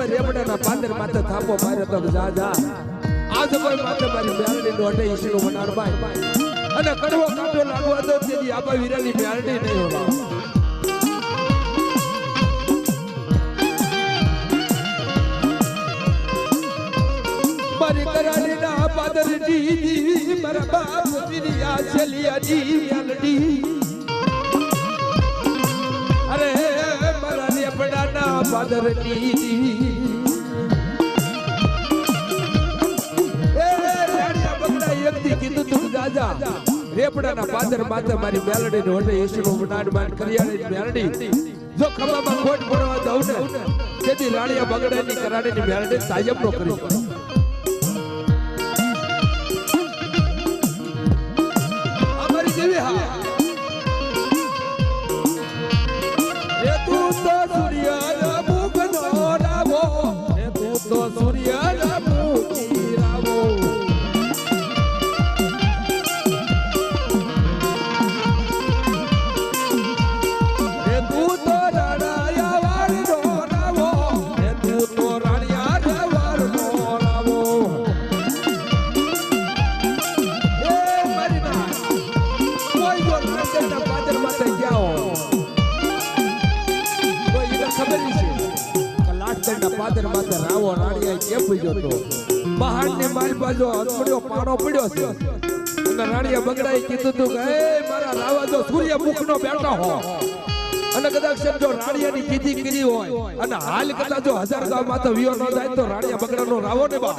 પાંદર માથે થાપો માર્યો તો જા જા. મારી નો ભાઈ. અને મારી કરાલી ના પાદર જી, મારા બાપ વિરિયા છલિયા જી મ્યાલડી એકથી કીધું રેપડાના કરાડીની મેલડી સાયબ નો કરી અમારી જેવી હા એ તું તો કે પાદર માથે રાવો રાણીયા કે પૂજ્યો તો પહાડની માલ બાજુ અધમડ્યો પાડો પડ્યો છે. અને રાણીયા બગડાઈ કીધું તું કે, એ મારા રાવા જો સૂર્ય મુખનો બેઠો હો. અને કદાચ જો રાણીયાની કીધી કરી હોય, અને હાલ કદાચ જો હજાર ગામ માથે વિયો ન જાય તો રાણીયા બગડાનો રાવો ને બા